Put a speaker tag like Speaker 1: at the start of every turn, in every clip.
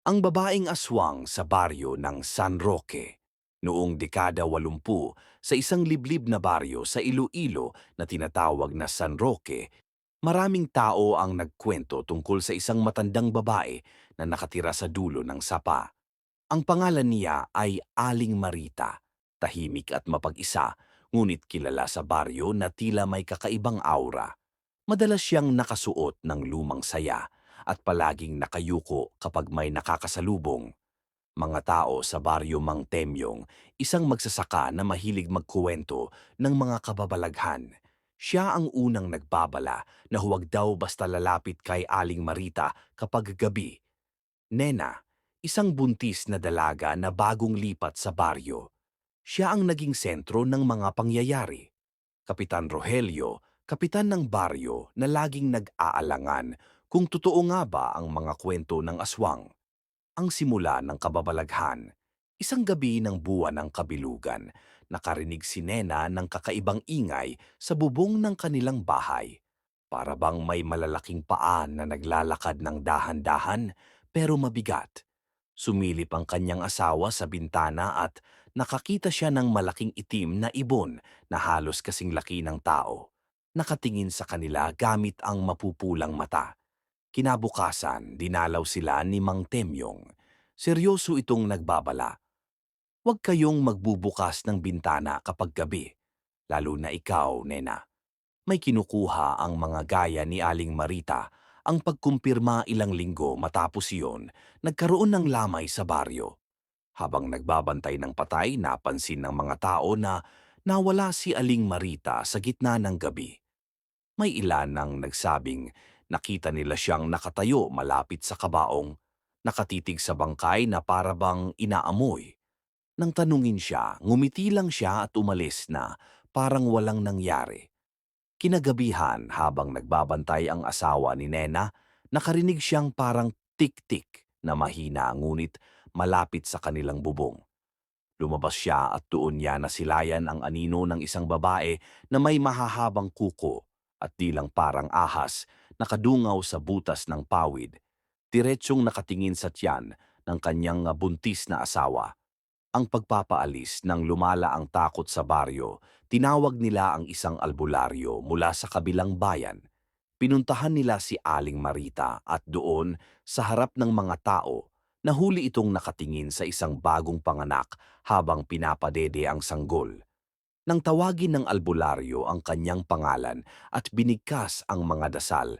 Speaker 1: Ang babaeng aswang sa baryo ng San Roque. Noong dekada 80 sa isang liblib na baryo sa Iloilo na tinatawag na San Roque, maraming tao ang nagkwento tungkol sa isang matandang babae na nakatira sa dulo ng sapa. Ang pangalan niya ay Aling Marita, tahimik at mapag-isa, ngunit kilala sa baryo na tila may kakaibang aura. Madalas siyang nakasuot ng lumang saya at palaging nakayuko kapag may nakakasalubong. Mga tao sa baryo Mang Temyong, isang magsasaka na mahilig magkuwento ng mga kababalaghan. Siya ang unang nagbabala na huwag daw basta lalapit kay Aling Marita kapag gabi. Nena, isang buntis na dalaga na bagong lipat sa baryo. Siya ang naging sentro ng mga pangyayari. Kapitan Rogelio, kapitan ng baryo na laging nag-aalangan kung totoo nga ba ang mga kwento ng aswang. Ang simula ng kababalaghan, isang gabi ng buwan ng kabilugan, nakarinig si Nena ng kakaibang ingay sa bubong ng kanilang bahay. Para bang may malalaking paan na naglalakad ng dahan-dahan pero mabigat. Sumilip ang kanyang asawa sa bintana at nakakita siya ng malaking itim na ibon na halos kasing laki ng tao. Nakatingin sa kanila gamit ang mapupulang mata. Kinabukasan, dinalaw sila ni Mang Temyong. Seryoso itong nagbabala. Huwag kayong magbubukas ng bintana kapag gabi, lalo na ikaw, Nena. May kinukuha ang mga gaya ni Aling Marita ang pagkumpirma ilang linggo matapos iyon, nagkaroon ng lamay sa baryo. Habang nagbabantay ng patay, napansin ng mga tao na nawala si Aling Marita sa gitna ng gabi. May ilan ang nagsabing nakita nila siyang nakatayo malapit sa kabaong, nakatitig sa bangkay na para bang inaamoy. Nang tanungin siya, ngumiti lang siya at umalis na parang walang nangyari. Kinagabihan habang nagbabantay ang asawa ni Nena, nakarinig siyang parang tik-tik na mahina ngunit malapit sa kanilang bubong. Lumabas siya at doon niya nasilayan ang anino ng isang babae na may mahahabang kuko at di lang parang ahas nakadungaw sa butas ng pawid. Diretsyong nakatingin sa tiyan ng kanyang buntis na asawa. Ang pagpapaalis nang lumala ang takot sa baryo, tinawag nila ang isang albularyo mula sa kabilang bayan. Pinuntahan nila si Aling Marita at doon, sa harap ng mga tao, nahuli itong nakatingin sa isang bagong panganak habang pinapadede ang sanggol. Nang tawagin ng albularyo ang kanyang pangalan at binigkas ang mga dasal,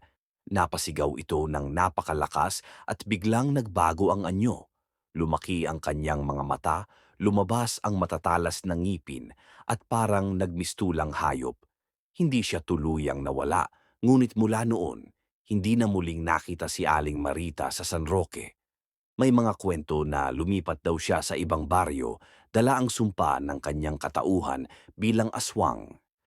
Speaker 1: napasigaw ito ng napakalakas at biglang nagbago ang anyo. Lumaki ang kanyang mga mata, lumabas ang matatalas na ngipin at parang nagmistulang hayop. Hindi siya tuluyang nawala, ngunit mula noon, hindi na muling nakita si Aling Marita sa San Roque. May mga kwento na lumipat daw siya sa ibang baryo, dala ang sumpa ng kanyang katauhan bilang aswang.